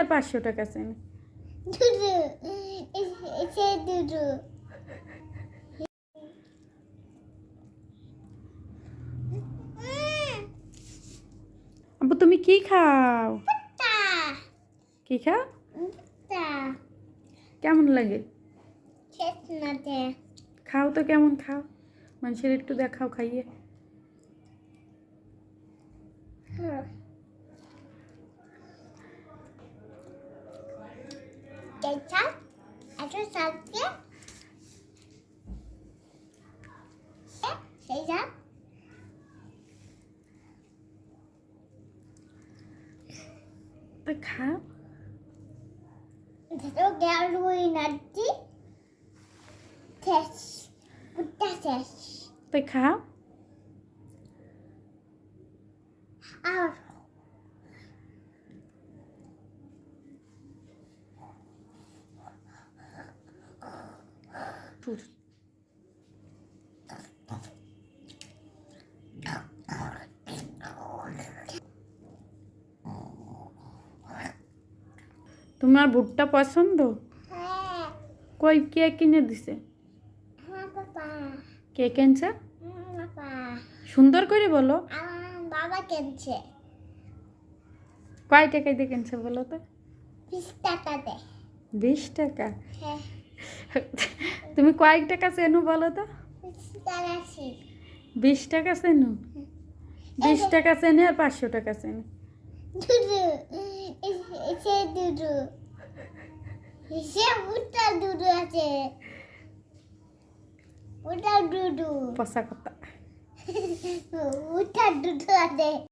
আর পাঁচশো টাকা দুধু আব্বু তুমি কি খাও? কি খাও? কেমন লাগে? না খাও তো কেমন খাও। মানুষের একটু দেখাও খাইয়ে। কেচা Geçen Ertuğrul Sarkı'ya şeyden Bakalım. Sonra gel oynadı. Test. Bu da test. আর তোমার ভুট্টা পছন্দ? কই কে কিনে দিছে? কে কিনছে? সুন্দর করে বলো। বাবা কিনছে কয় টাকায় দিয়ে কিনছে বলো তো? বিশ টাকা বিশ টাকা? হ্যাঁ। তুমি কয়েক টাকা চেনু বলো তো? বিশ টাকা চেনো বিশ টাকা চেনে আর পাঁচশো টাকা চেনে পচা কথা। উঠা দুধু আছে।